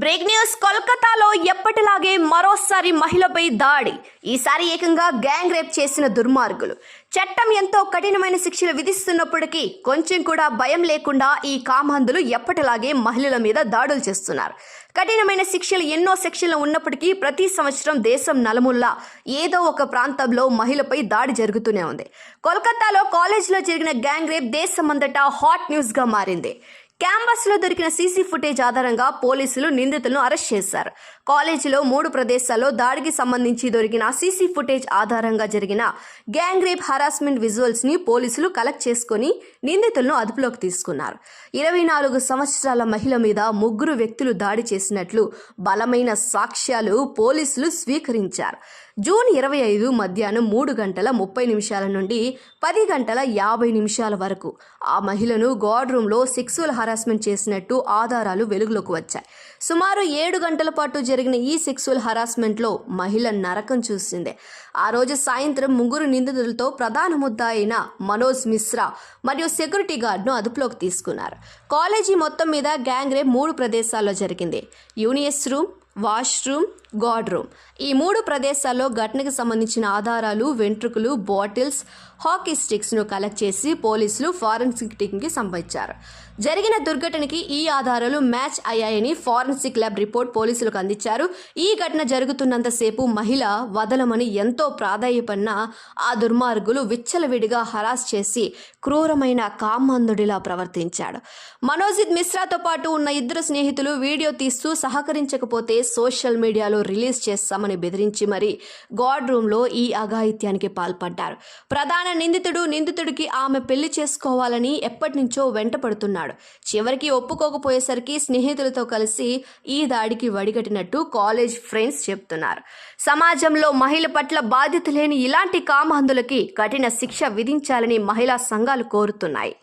Break news కోల్కతాలో ఎప్పటిలాగే మరోసారి మహిళపై దాడి. ఈసారి ఏకంగా గ్యాంగ్ రేప్ చేసిన దుర్మార్గులు. చట్టం ఎంతో కఠినమైన శిక్షలు విధిస్తున్నప్పటికీ కొంచెం కూడా భయం లేకుండా ఈ కామాంధులు ఎప్పటిలాగే మహిళల మీద దాడులు చేస్తున్నారు. కఠినమైన శిక్షలు ఎన్నో శిక్షలు ఉన్నప్పటికీ ప్రతి సంవత్సరం దేశం నలుమూలలా ఏదో ఒక ప్రాంతంలో మహిళపై దాడి జరుగుతూనే ఉంది. కోల్కతాలో కాలేజీలో జరిగిన గ్యాంగ్ రేప్ దేశమంతటా హాట్ న్యూస్గా మారింది. క్యాంపస్లో దొరికిన సీసీ ఫుటేజ్ ఆధారంగా పోలీసులు నిందితులను అరెస్ట్ చేశారు. కాలేజీలో మూడు ప్రదేశాల్లో దాడికి సంబంధించి దొరికిన సీసీ ఫుటేజ్ ఆధారంగా జరిగిన గ్యాంగ్ రేప్ హరాస్మెంట్ విజువల్స్ని పోలీసులు కలెక్ట్ చేసుకుని నిందితులను అదుపులోకి తీసుకున్నారు. ఇరవై నాలుగు సంవత్సరాల మహిళ మీద ముగ్గురు వ్యక్తులు దాడి చేసినట్లు బలమైన సాక్ష్యాలు పోలీసులు స్వీకరించారు. జూన్ ఇరవై ఐదు మధ్యాహ్నం మూడు గంటల ముప్పై నిమిషాల నుండి పది గంటల యాభై నిమిషాల వరకు ఆ మహిళను గాడ్ రూమ్లో సెక్సువల్ హరాస్మెంట్ చేసినట్టు ఆధారాలు వెలుగులోకి వచ్చాయి. సుమారు ఏడు గంటల పాటు జరిగిన ఈ సెక్సువల్ హరాస్మెంట్లో మహిళ నరకం చూసిందే. ఆ రోజు సాయంత్రం ముగ్గురు నిందితులతో ప్రధాన ముద్దా అయిన మనోజ్ మిశ్రా మరియు సెక్యూరిటీ గార్డ్ను అదుపులోకి తీసుకున్నారు. కాలేజీ మొత్తం మీద గ్యాంగ్ రేప్ మూడు ప్రదేశాల్లో జరిగింది. Union's room washroom guard room. ఈ మూడు ప్రదేశాల్లో ఘటనకు సంబంధించిన ఆధారాలు వెంట్రుకలు బాటిల్స్ హాకీ స్టిక్స్ను కలెక్ట్ చేసి పోలీసులు ఫారెన్సిక్ టీంకి సంపించారు జరిగిన దుర్ఘటనకి ఈ ఆధారాలు మ్యాచ్ అయ్యాయని ఫారెన్సిక్ ల్యాబ్ రిపోర్ట్ పోలీసులకు అందించారు. ఈ ఘటన జరుగుతున్నంతసేపు మహిళ వదలమని ఎంతో ప్రాధాన్యపడిన ఆ దుర్మార్గులు విచ్చలవిడిగా హరాస్ చేసి క్రూరమైన కామాంధుడిలా ప్రవర్తించాడు. మనోజిత్ మిశ్రాతో పాటు ఉన్న ఇద్దరు స్నేహితులు వీడియో తీస్తూ సహకరించకపోతే సోషల్ మీడియాలో రిలీజ్ చేస్తామని బెదిరించి మరి గాడ్ రూమ్లో ఈ అఘాయిత్యానికి పాల్పడ్డారు. ప్రధాన నిందితుడు నిందితుడికి ఆమె పెళ్ళి చేసుకోవాలని ఎప్పటి నుంచో వెంటపడుతున్నాడు. చివరికి ఒప్పుకోకపోయేసరికి స్నేహితులతో కలిసి ఈ దాడికి వడిగట్టినట్టు కాలేజ్ ఫ్రెండ్స్ చెప్తున్నారు. సమాజంలో మహిళ పట్ల బాధ్యత లేని ఇలాంటి కామహందులకి కఠిన శిక్ష విధించాలని మహిళా సంఘాలు కోరుతున్నాయి.